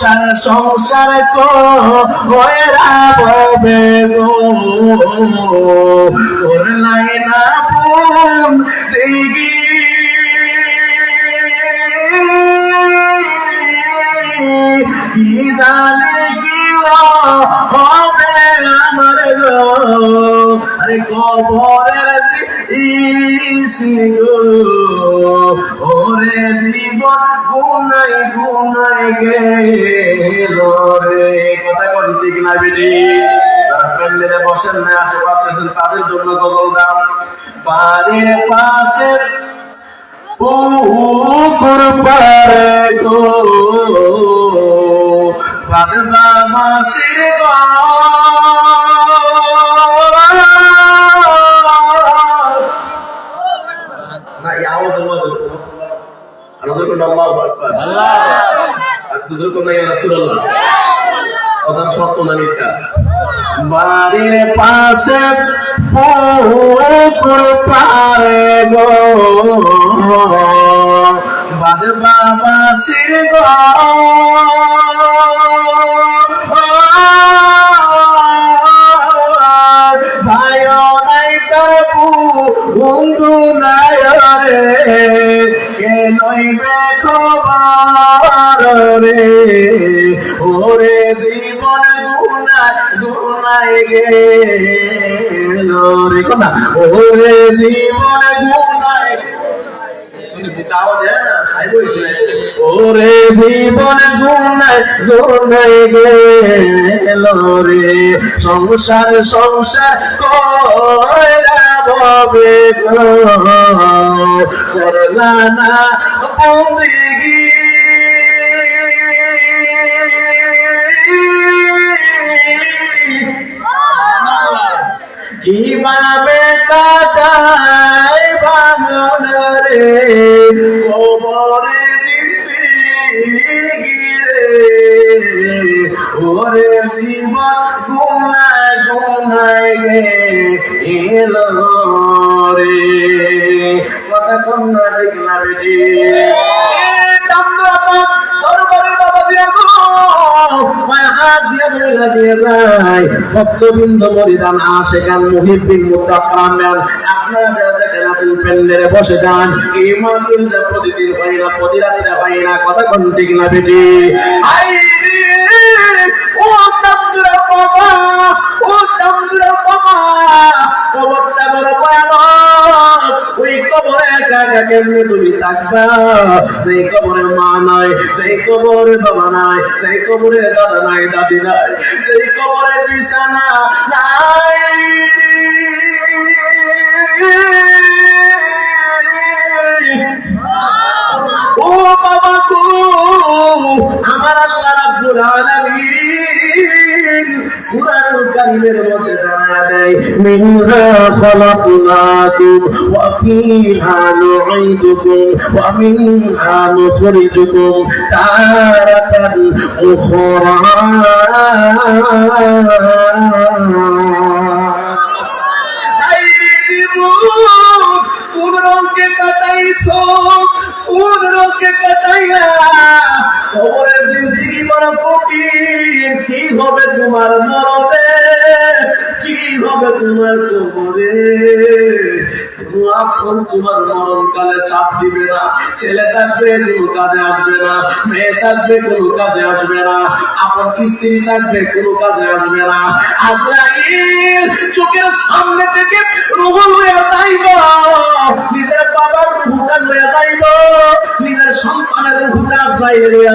সংসার সংসার করে রাববে গো। নাই না বোন কি জানে কি হবে আমার কবরের গো ওরে জীবন গুনাই গুনাই গেল রে। কথা কোন ঠিক না বেটি? প্যান্ডেলে বসেন না, আশেপাশে তাদের জন্য গজল দাম বাড়ির পাশে পুকুর পারে গো ভাগবা মাসির না বাড়ির পাশে পারে বাবা শির ওরে জীবন গুনাই শুনি বুকাও দে আই বই ওরে জীবন গুনাই গুনাই গেল রে। সংসার সংসার কইরা গো। করলা না, বন্দিগি কীভাবে কাটাই বামন রে গোবরে জিন্দিগি রে ওরে জীবন গুনায় গুনায় এলো রে। কথা কন্যা প্রতিদিন হয় হয় ও চন্দ্র বাবা ও চন্দ্র বাবা ওই কবরে একা কেমনে তুমি থাকবা? সেই কবরে মা নাই সেই কবরে বাবা নাই সেই কবরে দাদা নাই, দাদি নাই সেই কবরে বিছানা নাই। ও বাবা আমার আল্লাহ রাব্বুল আলামিন ওয়া ফিহা নুঈদুকুম ওয়া মিনহা নুখরিজুকুম তারাতান উখরা। কোন রঙকে কাটাইছো কোন রঙকে কাটাইয়া জিন্দিগি বড় কঠিন কি হবে তোমার কি হবে তোমার কবরে তোমার দিবে না, ছেলে থাকবে, কোনো কাজে আসবে না, মেয়ে থাকবে, কোনো কাজে আসবে না স্ত্রী থাকবে, কোনো কাজে আসবে না। আজরাইল চোখের সামনে থেকে রুহ লইয়া যাইব, নিজের বাবার রুহটা লইয়া যাইব, নিজের সন্তানের রুহটা যাই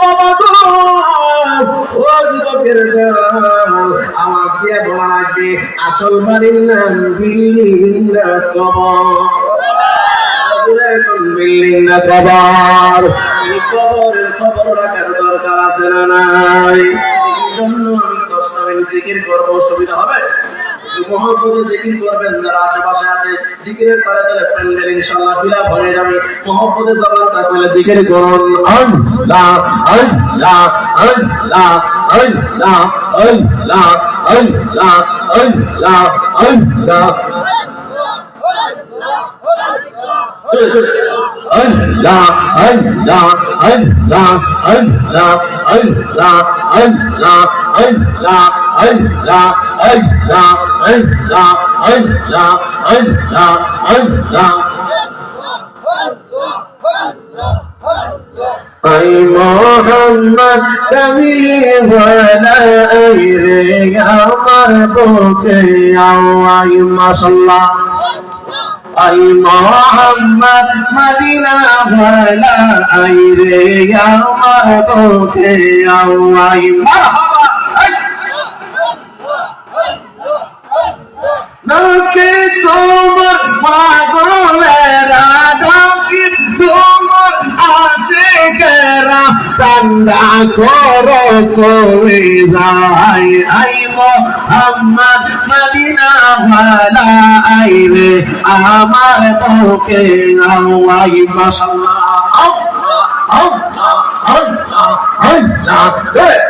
বাবা গো, ও যুবকের আওয়াজ আসল বাড়ির নাম না কবর বিল্ডিং না কবর এই আছে না নাই? এই জন্য আমি দশটা মিনিট করব অসুবিধা হবে? মহব্বতে জিকির করবেন যারা আশেপাশে আছে জিকিরের তালে তালে প্যান্ডেল ইনশাআল্লাহ ফিলাপ হয়ে أي محمد كريم ولا أيري يا مربوك يا وعي ما صلى আই মোহাম্মদ মদিনা ভালা আই রে আমার বকে আও আই মারহাবা নাকি তোমার পাগলেরা নাকি তোমার আশিকেরা কান্না করো, করে যাই। আই মোহাম্মদ, মদিনা ভালা আই রে, আমার বুকে আই মাশাআল্লাহ আল্লাহ আল্লাহ আল্লাহ আল্লাহ।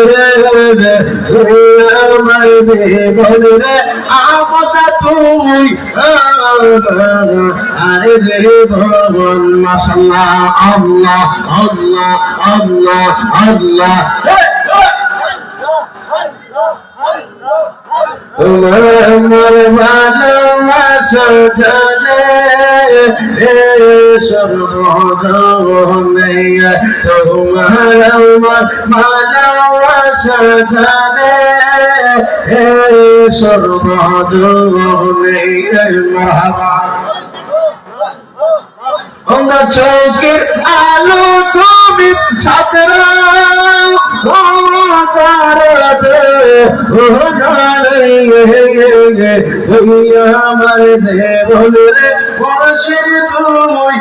রে আমতা তুমি আরে রে ভগবান মাসাল্লাহ আল্লাহ আল্লাহ আল্লাহ। सब नहीं तुम्हारा माना सदने सर्वद नहीं महा চৌকের আলো তুমি সাতরা আমার দেবল রে পরশের তুমি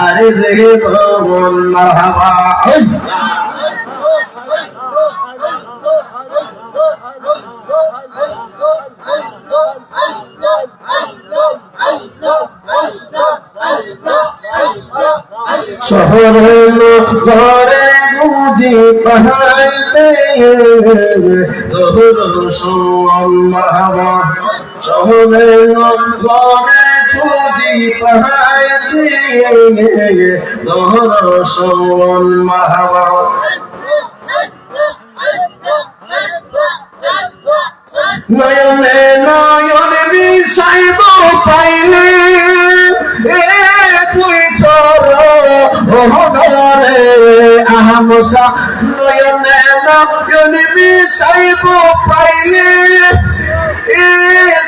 আরে রে ভবন মাহাবা শহরে লোক ঘরে বুঝি পাহাড়তে हवा सोने लंबाने तुझी पहायती ने दोहरो सोन महवा নয়নে নয়ন বিষাইব পাইলে তুই চর আহমসা নয়নে নয়ন বিষাইব পাইলে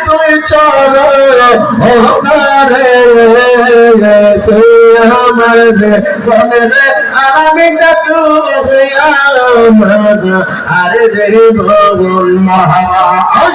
তুই ওনারে আমার যে আমি আরে রে ভগবান মহাবা আই